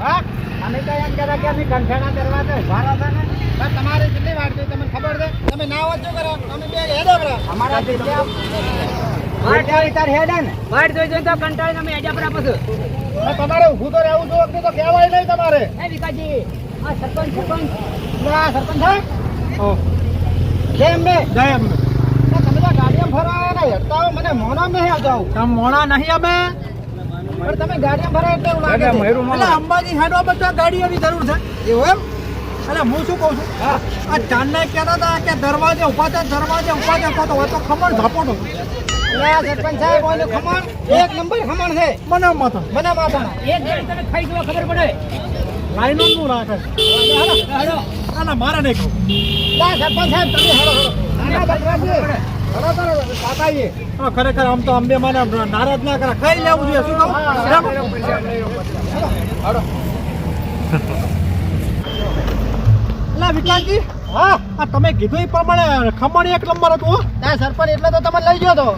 હા અમે તો એમ કહેતા કે અમે કંઠાણા દરવાજે ઊભા હતા ને. બસ તમારે કેટલી વાર છે તમને ખબર છે? તમે ના વાત શું કરો. અમે બે હેડો કરો. અમારા તો તમારે ઉભું તો રહેવું વખતે તો કહેવાય નહીં તમારે. વિકાસજી આ સરપંચ સરપંચ. સરપંચ સાહેબ જેમ બે જેમ તો તમે તો ગાડીમાં ફરવા હેડતા મને મોણા નહીં આવતા મોણા નહીં અમે. પણ તમે ગાડીમાં ભરાય એટલે એવું લાગે છે. એટલે અંબાજી હેડો બધા ગાડીઓની જરૂર છે. એવું એમ? એટલે હું શું કહું છું? આ ચાંદને કહેતા હતા કે દરવાજે ઊભા છે દરવાજે ઊભા છે તો હોય તો ખમણ ઝાપોટો સરપંચ સાહેબ ઓયનું ખમણ એક નંબર ખમણ છે. મને મત મને માથાના. એક ગાડી તમે ખાઈ જુઓ ખબર પડે. લાઈનો નું રાખે હાલો ના આના મારે નહીં કહું સરપંચ સાહેબ તમે હેડો હેડો ખરેખર આમ તો અંબે મને નારાજ ના કરે. કઈ લેવું જોઈએ શું કહું. વિકાસજી હા આ તમે કીધું એ પ્રમાણે ખમણ એક નંબર હતું. ના સરપંચ એટલે તો તમે લઈ ગયો તો.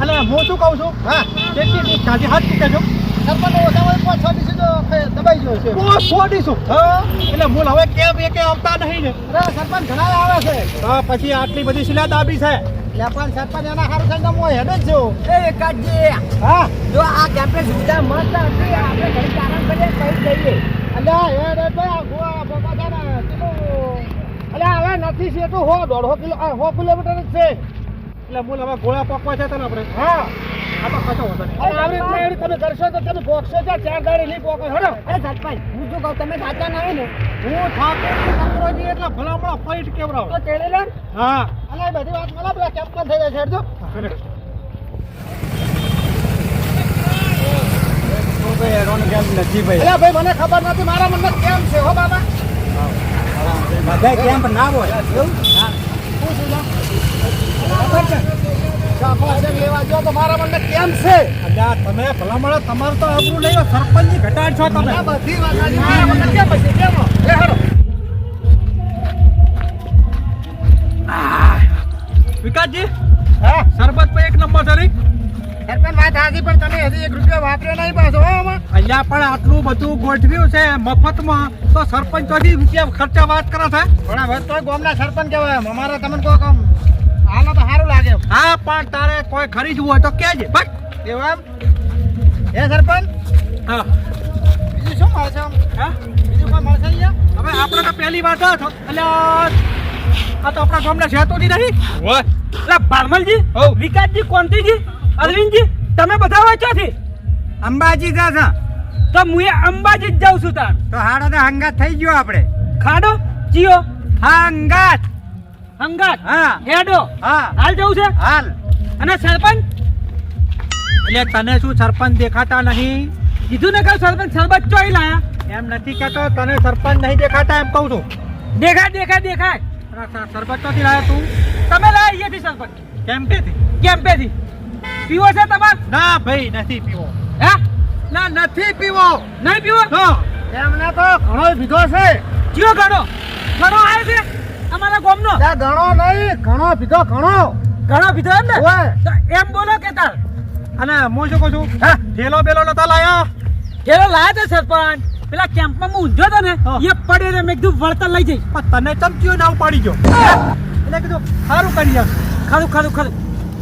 અને હું શું કહું છું? હા. કેટલી ખાધી હાથ ચૂકે છો સરપંચ ઓછામાં ઓછા છ તો દબાઈ ગયો છે. ઓ છોડીશું હા? એટલે મૂળ હવે કેમ એ કે આવતા નહીં ને? સરપંચ ઘણા આવે છે. હા પછી આટલી બધી શિલા દાબી છે. પણ સરપંચ એના હારું થઈને હું હેડો જ છું. એ કાઢજે હા? જો આ કેમ્પે સુવિધા મસ્ત હતી આપણે ઘડી આરામ કરીએ કઈ જઈએ અલ્યા હેડ રે ભાઈ આ ગોવા બોકા છે ને અલ્યા હવે નથી છે તો હો દોઢસો કિલો હો કિલોમીટર જ છે. એટલે બોલ હવે ગોળા પકવા છે તને આપણે? હા. તમે કરશો તો તમે પોકશો છો ચાર દાડી નહીં પોકો હેડો. અરે સરપંચ હું શું કહું તમે સાચા ના ને. હું ઠાકોર કંકરોજી એટલે ભલામણા ફાઈટ કેવડાવ. તો તેડે લે હા. અને બધી વાત મને પેલા કેમ્પ થઈ જાય છે ભાઈ અલ્યા ભાઈ મને ખબર નથી મારા મનમાં કેમ છે હો બાબા? બધા કેમ્પ ના હોય. એવું? હા. શું છે લા? ખબર છે શાખો છે લેવા જો તમારા મને કેમ છે? અલ્યા તમે ભલામણ તમારું તો આબરૂ નહીં સરપંચની ઘટાડ છો તમે. બધી વાત કેમ હશે? કેમ? લે હેડો વિકાસજી હા? સરબત પર એક નંબર છે સરપંચ વાત હાજી પણ તમે હજી એક રૂપિયો વાપર્યો નહીં પાછો હો અહીંયા પણ આટલું બધું ગોઠવ્યું છે મફતમાં તો સરપંચ ચોથી રૂપિયા ખર્ચા વાત કરે છે. પણ હવે તો ગામના સરપંચ કહેવાય અમારે તમને કોઈ કામ હાલો તો સારું લાગે. હા પણ તારે કોઈ ખરીદવું હોય તો કહેજે બસ એવા એમ હે સરપંચ. હા. બીજું શું મળશે આમ? હા? બીજું કોઈ મળશે અહીંયા? હવે આપણે તો પહેલી વાર થયો એટલે આ તો આપણા ગામના શેતોની નહીં. એટલે ભારમલજી વિકાસજી કોંતીજી અરવિંદજી તમે બધા વાંચો ચોથી અંબાજી જા છે તો હું એ અંબાજી જ જાઉં છું તાર. તો હાડો તો હંગાત થઈ ગયો આપણે. ખાડો? જીઓ હા હંગાત. હંગાત? હા. હેડો? હા. હાલ જવું છે? હાલ. અને સરપંચ? એટલે તને શું સરપંચ દેખાતા નહીં? કીધું ને કહું સરપંચ? સરબત ચોઈ લાયા. એમ નથી કહેતો તને સરપંચ નહીં દેખાતા એમ કહું છું. દેખાય દેખાય દેખાય. અને સર- સરપંચ ચોથી લાયા તું? તમે લાયા અહીંયાથી સરપંચ કેમ્પેથી કેમ્પેથી પીવો છે તમાર? ના ભાઈ નથી પીવો. હે? ના નથી પીવો. નહીં પીવો? તો? એમને તો ઘણો પીધો છે. કયો ઘણો? ઘણો આવે છે? અમારા ગામનો? ઘણો નહીં ઘણો પીધો ઘણો. ઘણો પીધો એમ ને એમ બોલો કે તાર. અને હું શું કહું છું? હા? થેલો બેલો નતા લાયા? ઠેલો લાયા છે સરપંચ. પેલા કેમ્પમાં હું ઊંધો હતો ને એ પડે ને મેં કીધું વળતર લઈ જઈ પણ તને ચમચીઓ ના ઉપાડી ગયો. એટલે કીધું સારું કરી યાર ખરું ખરું ખરું.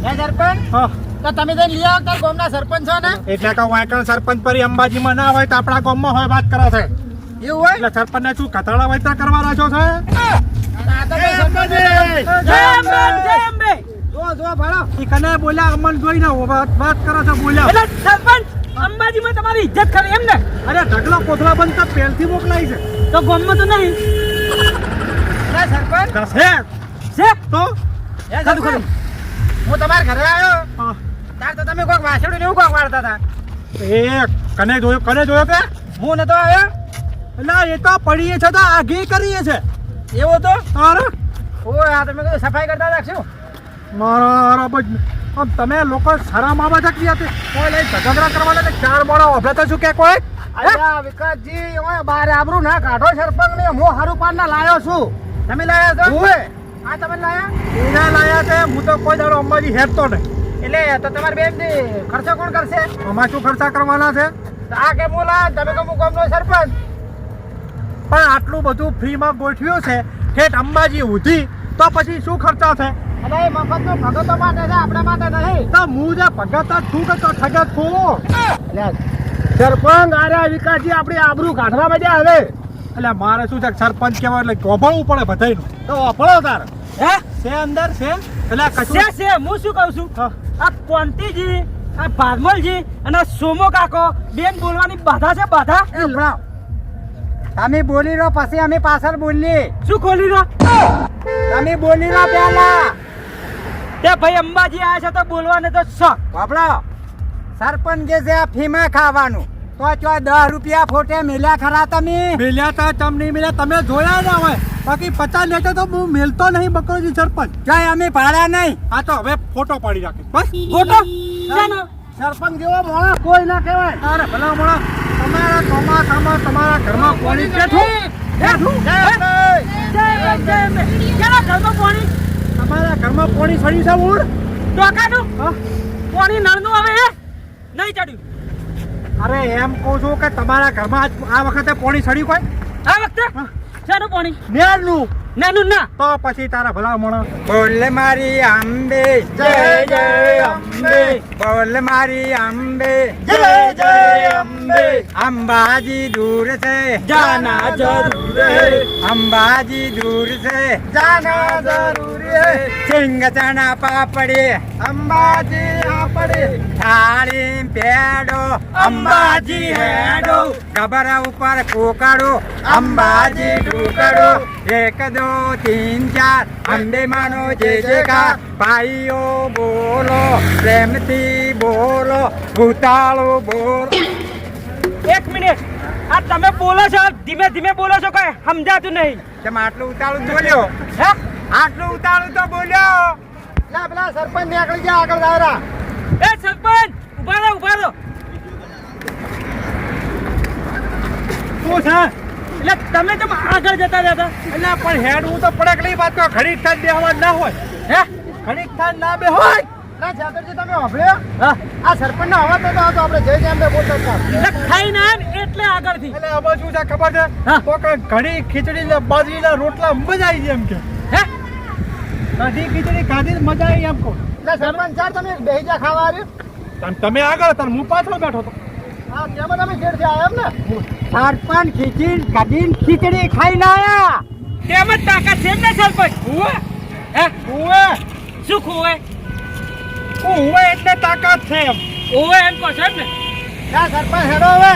હે સરપંચ? હા. તો તમે જઈને લઈ ગામના સરપંચ છો ને? એટલે કે વાંકણ સરપંચ પરી અંબાજીમાં ના હોય તો આપણા ગામમાં હોય વાત કરે છે. એવું હોય? એટલે સરપંચ ને શું રાખ્યો છે. જય જય જો ભાડો. ઈ કને બોલ્યા અમન જોઈને વાત કરો કરે બોલ્યા. એટલે સરપંચ અંબાજીમાં તમારી ઇજ્જત ખરી એમ ને? અરે ઢગલો કોથળા બંધ તો પહેલથી મોકલાઈ છે. તો ગામમાં તો નહીં. ના સરપંચ. દસે છે. તો? એ ખરું, ખરું. હું તમારા ઘરે આવ્યો. હા. તાર તો તમે કોઈક વાસણું ને એવું કોઈક વાળતા હતા. એ કને જોયો કને જોયો કે હું નતો આવ્યો. ના એ તો પડીએ છે તો આઘી કરીએ છે. એવો તો? તારે? ઓ આ તમે સફાઈ કરતા હતા શું? મારા બજ આમ તમે લોકો સારા મામા છે કે યાર કોઈ લઈ ઝઘડા કરવા લાગે ચાર મોડા ઓભે તો કે કોઈ? અલ્યા વિકાસજી ઓય બાર આબરૂ ના કાઢો સરપંચ ને. હું હારું પાન ના લાયો છું. તમે લાયા છો? ઓય આ તમે લાયા? એના લાયા છે હું તો કોઈ દાડો અંબાજી હેરતો નહીં. એટલે તો તમારે બેનની ખર્ચો કોણ કરશે? અમાર શું ખર્ચા કરવાના છે? તો આ કે હું લાયા તમે કહો હું ગામનો સરપંચ. પણ આટલું બધું ફ્રીમાં ગોઠવ્યું છે ઠેઠ અંબાજી ઉધી તો પછી શું ખર્ચા છે અને એ મફતનું ભગતો માટે છે આપણા માટે નહીં. તો હું જે ભગત છું કે તો ઠગત છું? સરપંચ આર્યા વિકાસજી આપણી આબરૂ કાઢવા માંડ્યા હવે. એટલે મારે શું છે સરપંચ કહેવાય એટલે ગોભળવું પડે બધાયનું. તો અફળો તાર. હે? છે અંદર છે? એટલે કશું છે હું શું કહું છું? આ કોંતીજી આ ભારમલજી અને સોમો કાકો બેન બોલવાની બાધા છે બાધા. તમે બોલી રહો પછી અમે પાછળ બોલીએ. શું ખોલી રહ્યો તમે બોલી રહો પેલા તે ભાઈ અંબાજી આવ્યા છે તો બોલવાને તો શોખ બાપડો સરપંચ કે છે આ ફીમાં ખાવાનું. તો ચો દસ રૂપિયા ફોટે મેલ્યા ખરા તમે? મેલ્યા તા ચમ નહીં મેલ્યા. તમે જોયા ના હોય. બાકી પચાસ લેટર તો હું મેલતો નહીં બકરોજી સરપંચ. જાય અમે ભાડા નહીં. આ તો હવે ફોટો પાડી રાખે બસ ફોટો. સરપંચ જેવો મોણા કોઈ ના કહેવાય. અરે ભલા મોણા તમારા ચોમાસામાં તમારા ઘરમાં પાણી બેઠું બેઠું જય અંબે, જય અંબે. ઘરમાં પાણી? તમારા ઘરમાં પાણી ચડ્યું છે ઉડ ટોકાનું હા? પાણી નળનું હવે હે? નહીં ચડ્યું. અરે એમ કહું છું કે તમારા ઘરમાં આ વખતે પાણી ચડ્યું કોઈ? આ વખતે? શાનું પાણી? નેરનું. નાનું ના તો પછી તારા ભલા મોણા. બોલે મારી આંબે. જય જય અંબે. બોલ મારી અંબે જય જય અંબે. અંબાજી દૂર છે જાના જરૂર હે. અંબાજી દૂર છે જાના જરૂર હે. સિંગ ચણા પાપડી અંબાજી આપડી થાળી પેડો અંબાજી હેડો ખબર ઉપર કુકડો અંબાજી ઢોકડો એક દો તીન ચાર અંબે માનો જે જે કા ભાઈઓ બોલો પ્રેમથી બોલો ભૂતાળો બોલો. એક મિનિટ. આ તમે બોલો છો ધીમે ધીમે બોલો છો કઈ સમજાતું નહીં. તમે આટલું ઉતાળું બોલ્યો? હે? આટલું ઉતાળું તો બોલ્યો. લા પેલા સરપંચ નીકળી ગયા આગળ દાવરા. એ સરપંચ ઊભા રહો ઊભા રહો. શું છે? એટલે તમે કેમ આગળ જતા રહેતા એટલે પણ હેડવું તો પડે કે નહીં વાત તો ઘડીક થાય બેહવા ના હોય. હે? ઘડીક થાય ના બે હોય ના જાદવજી તમે સાંભળ્યો હા. આ સરપંચ નો અવાજ નતો આવતો આપણે જય અંબે બોલતા હતા. એટલે ખાઈને એટલે આગળથી. એટલે હવે શું છે ખબર છે? હા. તો કે ઘડી ખીચડી ને બાજરીના રોટલા મજા આવી જાય એમ કે. હે? કઢી ખીચડી ખાધી ને મજા આવી એમ કહું. એટલે સરપંચ ચાર તમે બેહી ખાવા આવ્યું? તમ- આગળ હતા હું પાછળ બેઠો હતો. હા તેમાં તમે આવ્યા એમ ને? સરપંચ ખીચડી કઢી ખીચડી ખાઈને આયા તેમ જ તાકાત છે ને સરપંચ. ઉવે હે? ઉવે શું ખોવાય ઉવે તાકાત છે એમ. ઓવે એમ કહો છો એમ ને? ના સરપંચ હેડો હવે.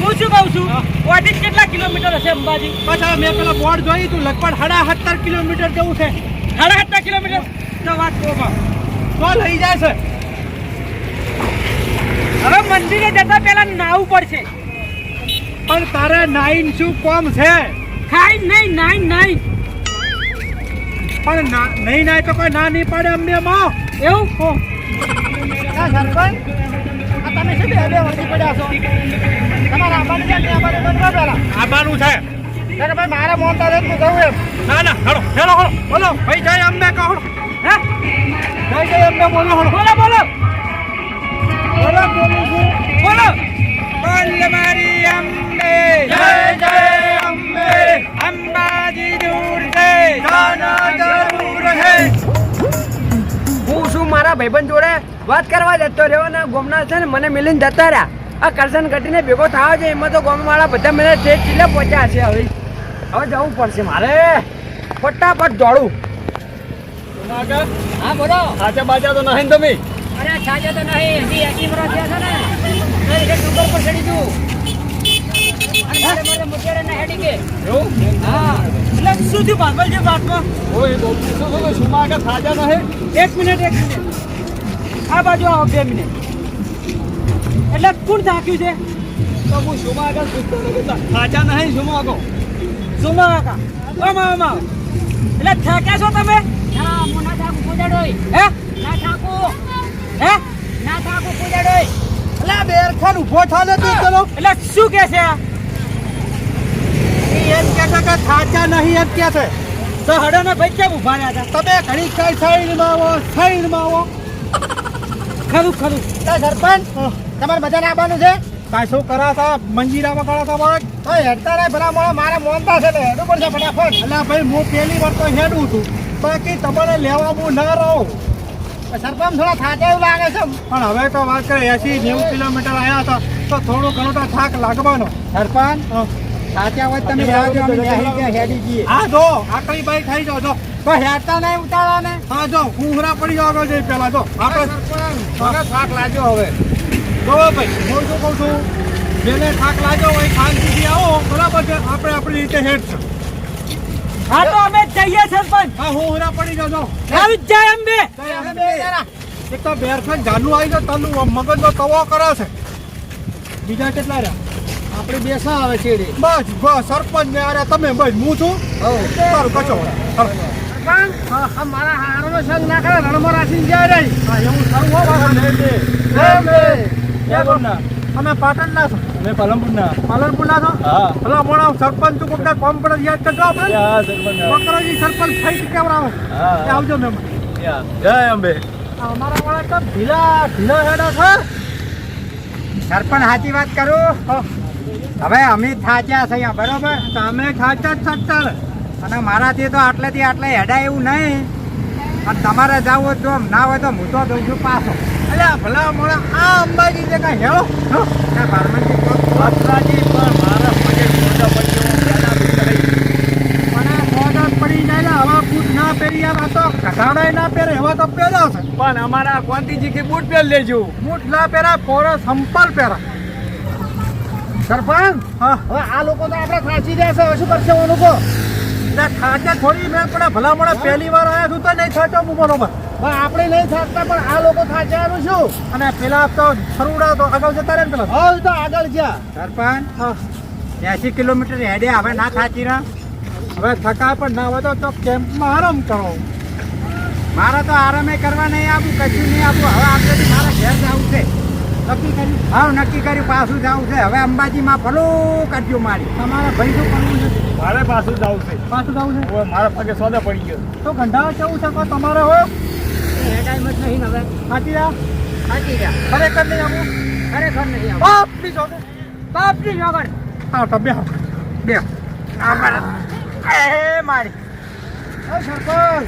હું. શું કહું છું? ઓથી કેટલા કિલોમીટર હશે અંબાજી? પાછા મેં પેલા બોર્ડ જોઈ તું લગભગ સાડા સત્તર કિલોમીટર જેવું છે. સાડા આટલા કિલોમીટર? તો વાત કહો તો લઈ જાય છે. હવે મંદિરે જતા પહેલા નાવું પડશે. પણ તારે નાઈન શું કોમ છે? ખાઈ નહીં નાઈ નાઈન પણ નહીં નાય તો કોઈ ના નહીં પડે અમને માં એવું. ના સરપંચ આ તમે શું બે બે વળગી પડ્યા છો? તમારા આંબાની છે ત્યાં બાજુ બનવા પહેલા આબાનું છે. કે ભાઈ મારે મોનતા રહે હું જવું એમ. ના ના હેલો હેલો હેલો બોલો ભાઈ જય અંબે કહો. હે? જય જય અંબે બોલો હેલો બોલો બોલો. બોલો બોલું છું બોલો. બોલ મારી અંબે જય જય અંબે. અંબાજી દૂર છે. જાના જરૂર હે હું શું મારા ભાઈબંધ જોડે વાત કરવા જતો રહ્યો ને ગોમના છે ને મને મિલીને જતા રહ્યા. આ કરશન ઘટીને ભેગો થવા છે એમાં તો ગોમવાળા બધા મને તે ચીલે પહોંચ્યા છે હવે. હવે જવું પડશે મારે. ફટાફટ દોડું. હા બોલો. સાચા બાજા તો નહીં તમે? અરે સાચા તો નહીં. હજી એકી મરો થયા છે ને. એટલે ડુંગર પર ચડી મારે મારે ને હેડી કે હા. એટલે શું થયું? ભાગવલજી વાતમાં ઓય બહુ શું શું શું માં આગળ નહીં? એક મિનિટ એક મિનિટ. આ બાજુ આવો બે મિનિટ. એટલે કોણ થાક્યું છે? તો હું સુમા માં આગળ પૂછતો નથી સાચા નહીં સુમા આગો સુમા આગા આમાં ઓમા એટલે થાક્યા છો તમે? ના હું ના થાકું હે? ના થાકું હે? ના થાકું કુદાડોય અલા બેરખાન ઊભો થા ને તું ચલો. એટલે શું કે છે આ? એમ કે છે કે થાચા નહીં એમ કે છે. તો હડો ને ભાઈ કેમ ઊભા રહ્યા હતા? તમે ઘણી સાઈડ સાઈડમાં આવો સાઈડમાં આવો. ખરું ખરું. સરપંચ તમારે બધાને આવવાનું છે? કાંઈ શું કરા તા મંજીરામાં કરા તા મારે તો હેડતા રહે ભલા મોણા મારે મોનતા છે ને હેડું પડશે ફટાફટ. એટલે ભાઈ હું પહેલી વાર તો હેડું છું. બાકી તમારે લેવા હું ના રહું. સરપંચ થોડા થાકે એવું લાગે છે પણ હવે તો વાત કરે એસી નેવું કિલોમીટર આવ્યા હતા તો થોડો ઘણો તો થાક લાગવાનો. સરપંચ હા. વાત તો તમે અમે હેડી જઈએ હા જો આકડી બાઈ થઈ જાઓ જો. તો હેડતા નહીં ઉતારવા ને હા જો કુહરા પડી જાવ જઈ પેલા જો. આપણે થાક લાગ્યો હવે. જો ભાઈ હું શું કહું છું? જેને થાક લાગ્યો હોય ખાન સુધી આવો. બરાબર છે આપણે આપણી રીતે હેડ છે હા તો અમે જઈએ સરપંચ. હા હું હુરા પડી જાવ જો. આવી જ જાય અંબે. અમે બે જણા. એક તો બેરખન જાનુ આવી જાય તનું મગજનો તવો કરે છે. બીજા કેટલા રહ્યા? આપણે બેસા આવે છે બસ બસ સરપંચ ને અરે તમે બસ હું છું. સારું કચો. મારા હારનો સંગ ના કરે રણમાં રાખીને જાય રહી. હા એવું સારું હો બે. અમે પાટણના છો? પાલનપુરના. પાલનપુરના છો? હા. ભલા મોણા સરપંચ તું કોકને કોમ પડે યાદ કરજો આપણે. હા સરપંચ બકરાજી સરપંચ આવો હા. આવજો મેમ. જય અંબે. અમારા વાળા તો ઢીલા ઢીલા હેડા છે. સરપંચ સાચી વાત કરું? હવે અમે થાચ્યા છે અહીંયા બરોબર? તમે ખાચા જ સત્તર અને મારાથી તો આટલેથી આટલે હેડાય એવું નહીં. અને તમારે જવું આમ ના હોય તો હું તો દઉં છું પાછો. અલ્યા ભલા મોડા આ અંબાજી જે કાંઈ હેળો. ના બારમાસી પણ મારા પગે પડી જાય હવા બૂટ ના પહેરી આવે તો કઢાડાય ના પહેરે એવા તો પહેર્યા છે પણ અમારા કોંતીજી કે બૂટ પહેરી લેજો. બૂટ ના પહેરા પોરો સંપલ પહેરા સરપંચ હા. હવે આ લોકો તો આપણે થાચી રહ્યા છે હવે શું કરશે ઓનું કો ના ખાચા થોડી મેં પણ ભલા મળે પહેલી વાર આવ્યા છું તો નહીં થાચો હું બરોબર આપણે નહીં થાકતા પણ આ લોકો થાચ્યાનું શું? અને પેલા તો ફરુડા તો આગળ જતા રહે ને પેલા? હવે તો આગળ ગયા. સરપંચ હા. એસી કિલોમીટર હેડે હવે ના થાચી રહ્યા. હવે થકા પણ ના હોય તો તો કેમ્પમાં આરામ કરો. મારે તો આરામે કરવા નહીં આપું કશું નહીં આપું. હવે આપણે મારા ઘેર જવું છે. નક્કી કર્યું? હા નક્કી કર્યું. પાછું જવું છે. હવે અંબાજીમાં ભલું કરજો મારી. તમારા ભાઈ શું કરવું છે મારે પાછું જવું છે. પાછું જવું છે? મારા પગે સોદા પડી ગયો તો ગંઢા જવું છે? કોઈ તમારે હોય? ટાઈમ જ નહીં હવે. સાચી રહ્યા ખરેખર નહીં આવું? ખરેખર નહીં આવું. બાપની જોડે. બાપની જગર હા તો બે બે એ મારી. એ સરપંચ.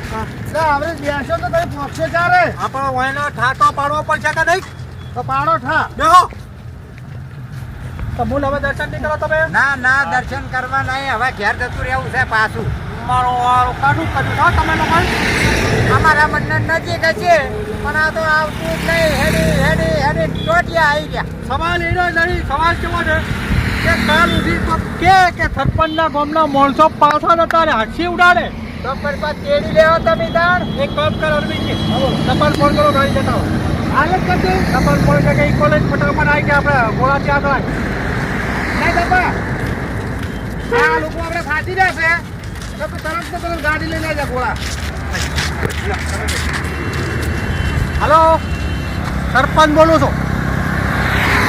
આપણે બેસો તો કઈ પક્ષે ચાલે. આપણો વાયનો ઠાકો પાડવો પડશે કે નહીં? તો પાડો ઠા. બેહો. તો મૂળ હવે દર્શન નહીં કરો તમે? ના ના દર્શન કરવા નહીં. હવે ઘેર જતું રહેવું છે પાછું. મારો વાળો કાઢું કર્યું છો તમે લોકો. અમારા મંડળ નજીક છે પણ આ તો આવતું જ નહીં. હેડી હેડી હેડી ટોટિયા આવી ગયા. સવાલ એનો નહીં સવાલ કેવો છે? કે કાલ ઉઠી તો કે કે સરપંચના ગામના માણસો પાછા નતા રે હાથી ઉડાડે? તો પર તેડી લેવા તમે તાણ. એક કામ કરો અરવિંદજી. ટપાલ ફોન કરો ગાડી જતા હો હાલ જ કરજો ટપાલ કે ઈ કોલેજ ફટાફટ આવી ગયા આપણે ગોળા આગળ થાય? નહીં બાપા. આ લોકો આપણે ફાટી જશે તો તરત તો તરત ગાડી લઈને જા ગોળા. હલો? સરપંચ બોલું છું.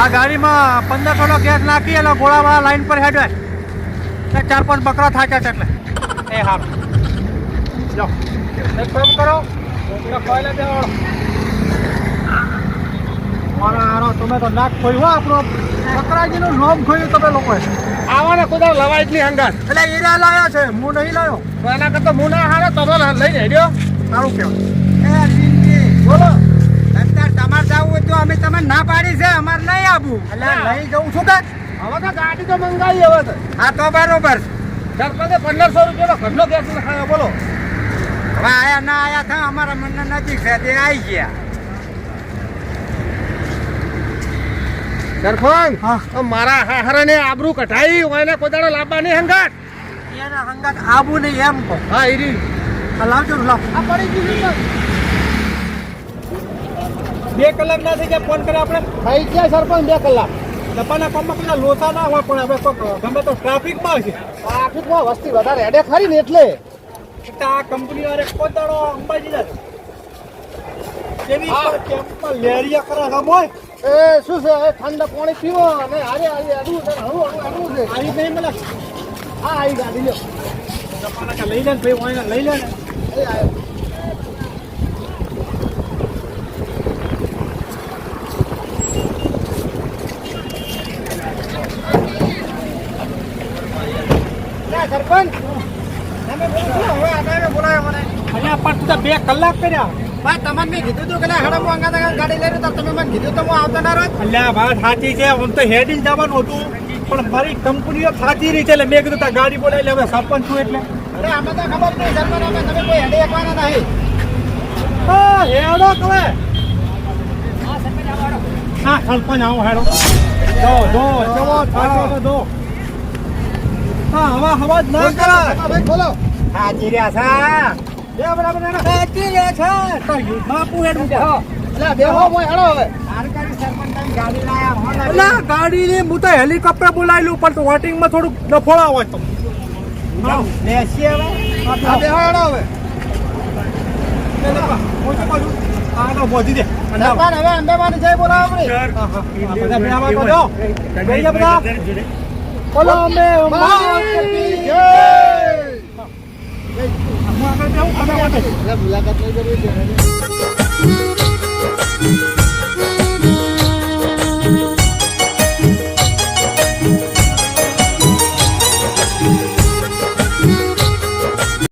આ ગાડીમાં પંદર કિલો ગેસ નાખી એટલે ગોળાવાળા લાઈન પર હેડવાય ચાર પાંચ બકરા થાક્યા છે એટલે. એ હા જાઓ એક કામ કરો. બેવાડો મારો તમે તો નાક ખોયું આપણો. બકરાજીનું લોમ ખોયું તમે લોકોએ. આવાને કોઈ લવાય જ નહીં હંગાત. એટલે હીરા લાવ્યા છે હું નહીં લાવ્યો તો એના કરતા હું ના હારે તમે લઈને હેડ્યો. સારું કહેવાય એ અરવિંદજી બોલો. અત્યારે તમારે જવું હોય તો અમે તમને ના પાડી છે અમારે નહીં આવવું. એટલે લઈ જવું છું કે? હવે તો ગાડી તો મંગાવી હવે તો. હા તો બરોબર. સરપંચે પંદરસો રૂપિયાનો ઘરનો ગેસ ખાયો બોલો. હવે આયા ના આયા થા અમારા મનના નજીક છે તે આવી ગયા. હા. મારા હારાને આબરૂ કઢાઈ હું કોઈ દાડો લાવવા નહીં હંગાટ એના હંગાટ આબુ નહીં એમ કહો. હા ઈરી. આ લાવજો લાવ. આ પડી ગયું બે કલાક ના થઈ ગયા ફોન કરે આપણે. થઈ ગયા સરપંચ? બે કલાક. ડબ્બાના પંપમાં પેલા લોસા ના હોય પણ હવે તો ગમે તો ટ્રાફિકમાં છે ટ્રાફિકમાં વસ્તી વધારે એડે ખરી ને એટલે. આ કંપની વાળે પોતાનો અંબાજી જાય કેવી. કેમ્પમાં લેરિયા કરે હમ હોય એ શું છે? એ ઠંડા પાણી પીવો અને હારે હારે અડવું છે હળવું હળવું અડવું છે. આવી નહીં મને. હા આવી ગાડી લ્યો લઈ લે ને ભાઈ ઓય લઈ લે ને. સરપંચ. તમે બોલો છો, હવે બોલાયો મને. અહીંયા પણ તું બે કલાક કર્યા. ભાઈ તમને મેં કીધું તું કે હેડો હું ગાડી લઈને તો તમે મને કીધું તો હું આવતો ના રોજ અલ્યા વાત સાચી છે. આમ તો હેડી જવાનું હતું. પણ મારી કંપનીઓ સાચી રીતે એટલે મેં કીધું તા ગાડી બોલાવી હવે સરપંચ છું એટલે. અરે અમે તો ખબર નહીં સરપંચ અમે તમે કોઈ હેડે એકવાના નહીં. હા હેડો કવે હા સરપંચ આવો હેડો. જો હા હવા હવા ના કરાય. ભાઈ બોલો હાજી રહ્યા છે બે બરાબર રહ્યા છે? બાપુ હેડું એટલે બેહો મોય હેડો હવે. સરકારી ગાડી લાયા ગાડીની હું તો હેલિકોપ્ટર બોલાવેલું પણ વોટિંગમાં થોડુંક ડફોળા હોય તો. બેસી હવે. આ બેહો હેડો હવે. આગળ પહોંચી દે. હવે અંબેમાની જય બોલાવો આપણે. બધા. બોલો. અમે જય. મુલાકાત નહીં કરવી